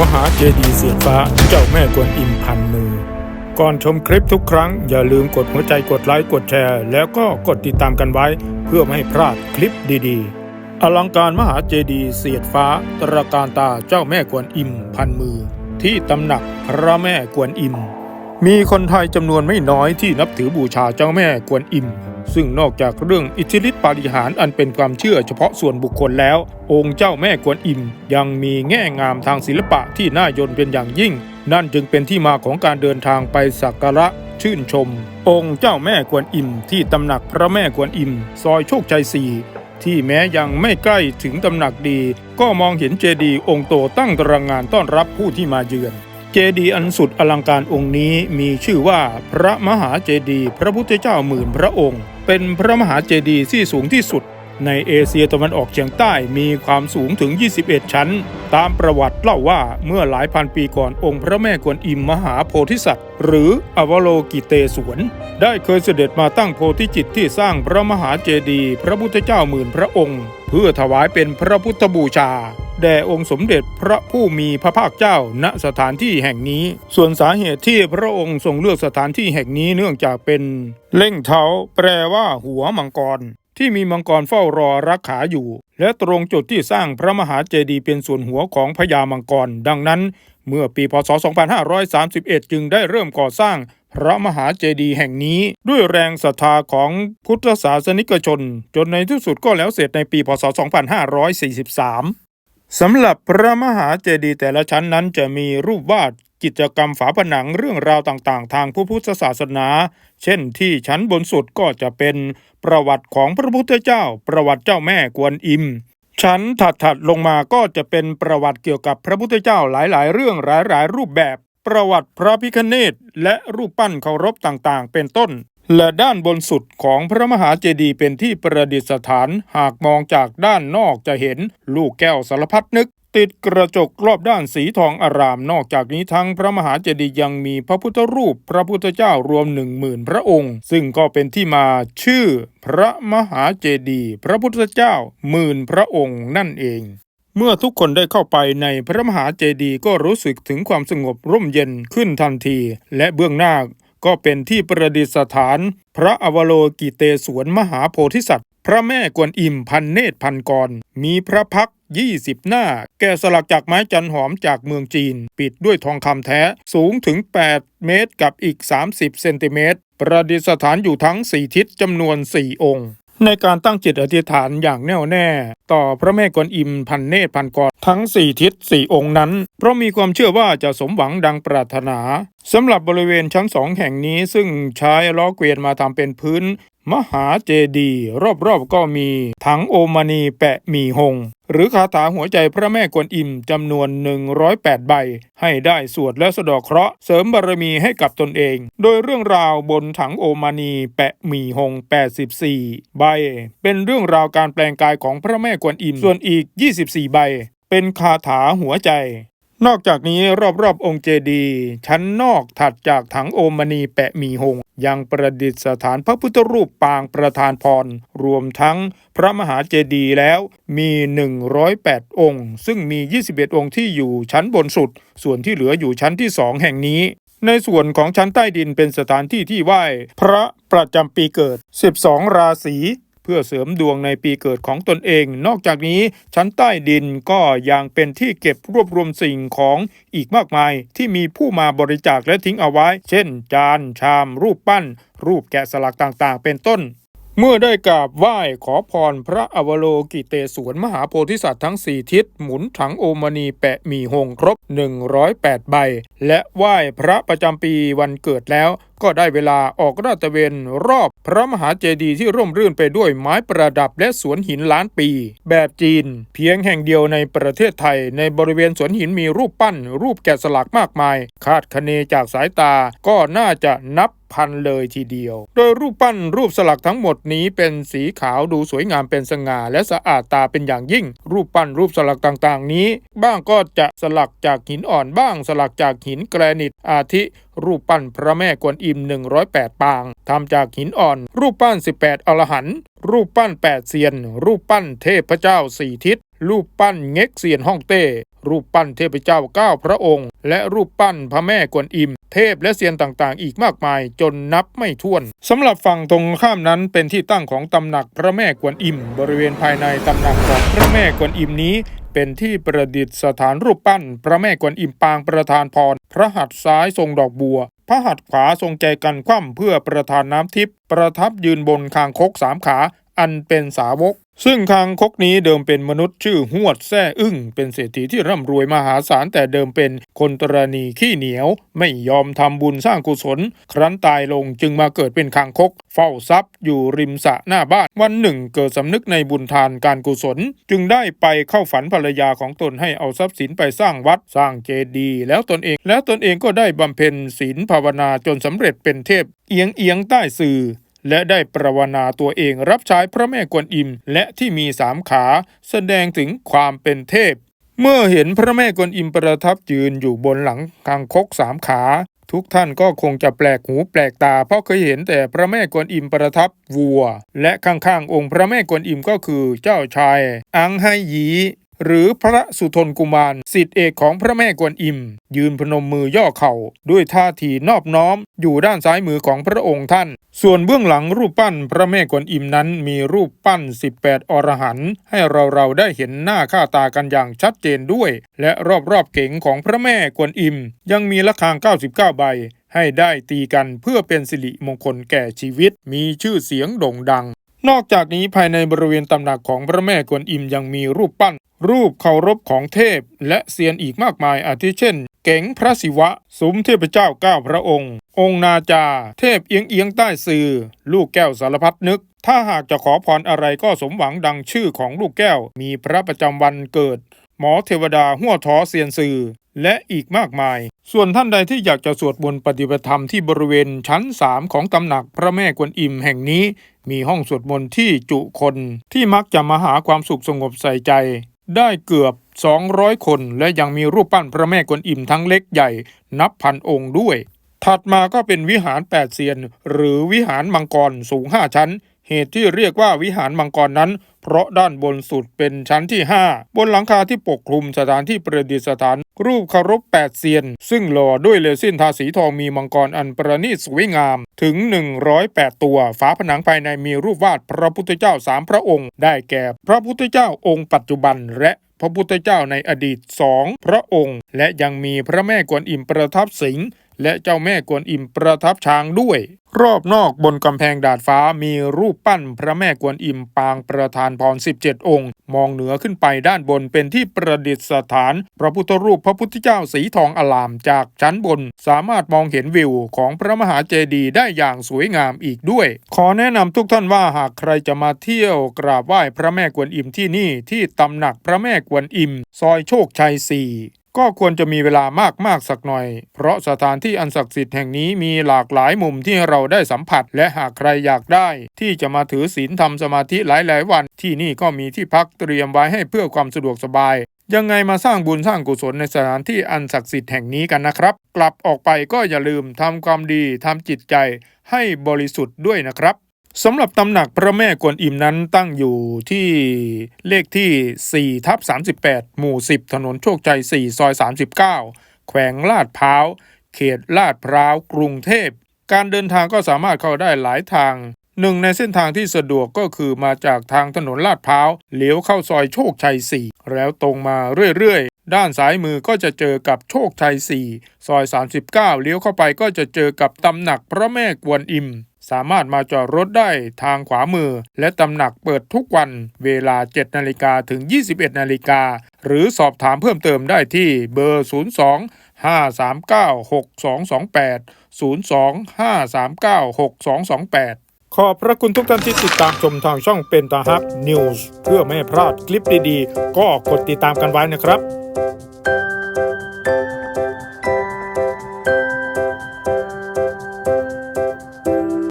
มหาเจดีย์เสียฟ้าเจ้าแม่กวนอิมพันมือ ก่อนชมคลิปทุกครั้ง อย่าลืมกดหัวใจกดไลค์กดแชร์ แล้วก็กดติดตามกันไว้ เพื่อไม่ให้พลาดคลิปดีๆ อลังการมหาเจดีย์เสียดฟ้า ตระการตาเจ้าแม่กวนอิมพันมือ ที่ตำหนักพระแม่กวนอิม มีคนไทยจำนวนไม่น้อยที่นับถือบูชาเจ้าแม่กวนอิม ซึ่งนอกจากเรื่องอิทธิฤทธิปาฏิหาริย์อันเป็นความเชื่อเฉพาะส่วนบุคคลแล้ว องค์เจ้าแม่กวนอิม ยังมีแง่งามทางศิลปะที่น่ายนเป็นอย่างยิ่ง นั่นจึงเป็นที่มาของการเดินทางไปสักการะชื่นชม องค์เจ้าแม่กวนอิม ที่ตำหนักพระแม่กวนอิม ซอยโชคชัยสี่ที่แม้ยังไม่ใกล้ถึงตำหนักดี ก็มองเห็นเจดีย์องค์โตตั้งตระงานต้อนรับผู้ที่มาเยือน เจดีย์อันสุดอลังการองค์นี้มีชื่อว่าพระมหาเจดีย์พระพุทธเจ้าหมื่นพระองค์ เป็นพระมหาเจดีย์ที่สูงที่สุด ในเอเชียตะวันออกเฉียงใต้มีความสูงถึง 21 ชั้น ตามประวัติเล่าว่าเมื่อหลายพันปีก่อนองค์พระแม่กวนอิมมหาโพธิสัตว์ หรืออวโลกิเตศวน ได้เคยเสด็จมาตั้งโพธิจิตที่สร้างพระมหาเจดีย์พระพุทธเจ้าหมื่นพระองค์ เพื่อถวายเป็นพระพุทธบูชา แด่องค์สมเด็จพระผู้มีพระภาคเจ้าณสถานที่แห่งนี้ ส่วนสาเหตุที่พระองค์ทรงเลือกสถานที่แห่งนี้เนื่องจากเป็น เล่งเท้าแปลว่าหัวมังกรที่มีมังกรเฝ้ารอรักขาอยู่ และตรงจุดที่สร้างพระมหาเจดีย์เป็นส่วนหัวของพญามังกร ดังนั้น เมื่อปีพศ 2531 จึงได้เริ่มก่อสร้างพระมหาเจดีย์แห่งนี้ด้วยแรงศรัทธาของพุทธศาสนิกชน จนในที่สุดก็แล้วเสร็จในปีพศ 2543 สำหรับพระมหาเจดีย์แต่ละชั้นนั้นจะมีรูปวาดกิจกรรมฝาผนังเรื่องราวต่างๆ ทางพ,พุทธศาสนา เช่นที่ชั้นบนสุดก็จะเป็นประวัติของพระพุทธเจ้า ประวัติเจ้าแม่กวนอิม ชั้นถัดๆลงมาก็จะเป็นประวัติเกี่ยวกับพระพุทธเจ้าหลายๆ เรื่องหลายๆ รูปแบบ ประวัติพระพิคเนตและรูปปั้นเคารพต่างๆ เป็นต้น และด้านบนสุดของพระมหาเจดีย์เป็นที่ประดิษฐาน หากมองจากด้านนอกจะเห็นลูกแก้วสารพัดนึก ติดกระจกรอบด้านสีทองอาราม นอกจากนี้ทั้งพระมหาเจดีย์ยังมีพระพุทธรูป พระพุทธเจ้ารวมหนึ่งหมื่นพระองค์ ซึ่งก็เป็นที่มาชื่อ พระมหาเจดีย์พระพุทธเจ้าหมื่นพระองค์นั่นเองเมื่อทุกคนได้เข้าไปในพระมหาเจดีย์ก็รู้สึกถึงความสงบร่มเย็นขึ้นทันที และเบื้องหน้า ก็เป็นที่ประดิษฐาน พระอวโลกิเตศวนมหาโพธิสัตว์ พระแม่กวนอิมพันเนตรพันกร มีพระพักตร์20หน้า แกะสลักจากไม้จันหอมจากเมืองจีน ปิดด้วยทองคำแท้สูงถึง 8 เมตรกับอีก 30 เซนติเมตร ประดิษฐานอยู่ทั้ง4ทิศจำนวน4องค์ในการตั้งจิตอธิษฐานอย่างแน่วแน่ ต่อพระแม่กวนอิมพันเนตรพันกร ทั้ง4ทิศ4องค์นั้น เพราะมีความเชื่อว่าจะสมหวังดังปรารถนาสำหรับบริเวณชั้นสองแห่งนี้ซึ่งใช้ล้อเกวียนมาทำเป็นพื้น มหาเจดีย์รอบๆก็มี ถังโอมานีแปะหมี่หง หรือคาถาหัวใจพระแม่กวนอิมจำนวน 108 ใบ ให้ได้สวดและสะดอกเคราะห์เสริมบารมีให้กับตนเอง โดยเรื่องราวบนถังโอมานีแปะหมี่หง 84 ใบ เป็นเรื่องราวการแปลงกายของพระแม่กวนอิมส่วนอีก 24 ใบ เป็นคาถาหัวใจ นอกจากนี้รอบๆองค์เจดีย์ชั้นนอกถัดจากถังโอมณีแปะมีหง ยังประดิษฐานพระพุทธรูปปางประธานพร รวมทั้งพระมหาเจดีย์แล้วมี 108 องค์ ซึ่งมี 21 องค์ที่อยู่ชั้นบนสุด ส่วนที่เหลืออยู่ชั้นที่2แห่งนี้ในส่วนของชั้นใต้ดินเป็นสถานที่ที่ไหว้ พระประจำปีเกิด 12 ราศี พื่อเสริมดวงในปีเกิดของตนเอง นอกจากนี้ชั้นใต้ดินก็ยังเป็นที่เก็บรวบรวมสิ่งของอีกมากมายที่มีผู้มาบริจาคและทิ้งเอาไว้ เช่น จาน ชาม รูปปั้น รูปแกะสลักต่างๆ เป็นต้นเมื่อได้กราบไหว้ขอพรพระอวโลกิเตศวนมหาโพธิสัตว์ทั้ง4ทิศหมุนถังโอมณีแปะมีหงครบ 108 ใบ และไหว้พระประจำปีวันเกิดแล้ว ก็ได้เวลาออกราตะเวนรอบพระมหาเจดีย์ที่ร่มรื่นไปด้วยไม้ประดับและสวนหินล้านปี แบบจีน เพียงแห่งเดียวในประเทศไทย ในบริเวณสวนหินมีรูปปั้น รูปแกะสลักมากมาย คาดคะเนจากสายตาก็น่าจะนับพันเลยทีเดียว โดยรูปปั้นรูปสลักทั้งหมดนี้เป็นสีขาวดูสวยงามเป็นสง่าและสะอาดตาเป็นอย่างยิ่ง รูปปั้นรูปสลักต่างๆ นี้ บ้างก็จะสลักจากหินอ่อนบ้างสลักจากหินแกรนิตอาทิ รูปปั้นพระแม่กวนอิม 108 ปาง ทำจากหินอ่อน รูปปั้น 18 อรหันต์รูปปั้น 8 เซียน รูปปั้นเทพเจ้าสี่ทิศ รูปปั้นเง็กเซียนฮ่องเต้ รูปปั้นเทพเจ้าเก้าพระองค์ และรูปปั้นพระแม่กวนอิม เทพและเซียนต่างๆ อีกมากมายจนนับไม่ถ้วนสำหรับฝั่งตรงข้ามนั้นเป็นที่ตั้งของตำหนักพระแม่กวนอิม บริเวณภายในตำหนักของพระแม่กวนอิมนี้ เป็นที่ประดิษฐานรูปปั้น พระแม่กวนอิมปางประธานพร พระหัตถ์ซ้ายทรงดอกบัว พระหัตถ์ขวาทรงใจกันคว่ำเพื่อประทานน้ำทิพย์ประทับยืนบนคางคกสามขา อันเป็นสาวก ซึ่งคางคกนี้เดิมเป็นมนุษย์ชื่อหวดแซ่อึ้งเป็นเศรษฐีที่ร่ำรวยมหาศาลแต่เดิมเป็นคนตรณีขี้เหนียว ไม่ยอมทำบุญสร้างกุศล ครั้นตายลงจึงมาเกิดเป็นคางคก เฝ้าทรัพย์อยู่ริมสะหน้าบ้านวันหนึ่ง เกิดสำนึกในบุญทานการกุศล จึงได้ไปเข้าฝันภรรยาของตนให้เอาทรัพย์สินไปสร้างวัดสร้างเจดีย์แล้วตนเอง แล้วตนเองก็ได้บำเพ็ญศีลภาวนาจนสำเร็จเป็นเทพ เอียงเอียงใต้สื่อ และได้ประวนาตัวเองรับใช้พระแม่กวนอิม และที่มีสามขา แสดงถึงความเป็นเทพ เมื่อเห็นพระแม่กวนอิมประทับยืนอยู่บนหลังคางคกสามขา ทุกท่านก็คงจะแปลกหูแปลกตา เพราะเคยเห็นแต่พระแม่กวนอิมประทับวัว และข้างๆองค์พระแม่กวนอิมก็คือเจ้าชาย อังไฮหยี หรือพระสุทนกุมารสิทธิเอกของพระแม่กวนอิม ยืนพนมมือย่อเข่า ด้วยท่าทีนอบน้อม อยู่ด้านซ้ายมือของพระองค์ท่าน ส่วนเบื้องหลังรูปปั้นพระแม่กวนอิมนั้นมีรูปปั้น 18 อรหันต์ให้เราเราได้เห็นหน้าค่าตากันอย่างชัดเจนด้วย และรอบๆเก๋งของพระแม่กวนอิม ยังมีระฆัง99 ใบให้ได้ตีกันเพื่อเป็นสิริมงคลแก่ชีวิต มีชื่อเสียงโด่งดัง นอกจากนี้ภายในบริเวณตำหนักของพระแม่กวนอิมยังมีรูปปั้น รูปเคารพของเทพ และเซียนอีกมากมายอาทิเช่น เก๋งพระศิวะ สมเทพเจ้าเก้าพระองค์ องค์นาจา เทพเอียงเอียงใต้ซือลูกแก้วสารพัดนึก ถ้าหากจะขอพรอะไรก็สมหวังดังชื่อของลูกแก้ว มีพระประจำวันเกิด หมอเทวดาหัวท้อเซียนซือและอีกมากมาย ส่วนท่านใดที่อยากจะสวดมนต์ปฏิบัติธรรมที่บริเวณชั้น 3 ของตำหนักพระแม่กวนอิมแห่งนี้ มีห้องสวดมนต์ที่จุคนที่มักจะมาหาความสุขสงบใส่ใจ ได้เกือบ 200 คน และยังมีรูปปั้นพระแม่กวนอิมทั้งเล็กใหญ่ นับพันองค์ด้วย ถัดมาก็เป็นวิหารแปดเซียน หรือวิหารมังกรสูง5ชั้น เหตุที่เรียกว่าวิหารมังกรนั้น เพราะด้านบนสุดเป็นชั้นที่ 5 บนหลังคาที่ปกคลุมสถานที่ประดิษฐาน รูปคารพแปดเซียน ซึ่งหล่อด้วยเลซินทาสีทองมีมังกรอันประณีตสวยงามถึง 108 ตัว ฝาผนังภายในมีรูปวาดพระพุทธเจ้าสามพระองค์ ได้แก่ พระพุทธเจ้าองค์ปัจจุบันและพระพุทธเจ้าในอดีตสองพระองค์ และยังมีพระแม่กวนอิมประทับสิงห์ และเจ้าแม่กวนอิมประทับช้างด้วย รอบนอกบนกำแพงดาดฟ้ามีรูปปั้นพระแม่กวนอิมปางประธานพร 17 องค์ มองเหนือขึ้นไปด้านบนเป็นที่ประดิษฐาน พระพุทธรูปพระพุทธเจ้าสีทองอลามจากชั้นบน สามารถมองเห็นวิวของพระมหาเจดีย์ได้อย่างสวยงามอีกด้วย ขอแนะนำทุกท่านว่าหากใครจะมาเที่ยวกราบไหว้พระแม่กวนอิมที่นี่ที่ตำหนักพระแม่กวนอิม ซอยโชคชัย 4 ก็ควรจะมีเวลามากมากสักหน่อย เพราะสถานที่อันศักดิ์สิทธิ์แห่งนี้มีหลากหลายมุมที่เราได้สัมผัส และหากใครอยากได้ ที่จะมาถือศีลทำสมาธิหลายๆ วัน ที่นี่ก็มีที่พักเตรียมไว้ให้เพื่อความสะดวกสบาย ยังไงมาสร้างบุญสร้างกุศลในสถานที่อันศักดิ์สิทธิ์แห่งนี้กันนะครับ กลับออกไปก็อย่าลืมทำความดีทำจิตใจให้บริสุทธิ์ด้วยนะครับ สำหรับตำหนักพระแม่กวนอิมนั้นตั้งอยู่ที่เลขที่ 4 ทับ 38 หมู่ 10 ถนนโชคชัย 4 ซอย 39 แขวงลาดพร้าว เขตลาดพร้าว กรุงเทพ การเดินทางก็สามารถเข้าได้หลายทาง หนึ่งในเส้นทางที่สะดวกก็คือมาจากทางถนนลาดพร้าวเลี้ยวเข้าซอยโชคชัย 4 แล้วตรงมาเรื่อยๆ ด้านซ้ายมือก็จะเจอกับโชคชัย 4 ซอย 39 เลี้ยวเข้าไปก็จะเจอกับตำหนักพระแม่กวนอิม สามารถมาจอดรถได้ทางขวามือ และตำหนักเปิดทุกวันเวลา 7 นาฬิกาถึง 21 นาฬิกา หรือสอบถามเพิ่มเติมได้ที่เบอร์ 02 539 6228 02 539 6228ขอบพระคุณทุกท่านที่ติดตามชมทางช่องเป็นตาฮักนิวส์เพื่อไม่ให้พลาดคลิปดีๆ ก็กดติดตามกันไว้นะครับ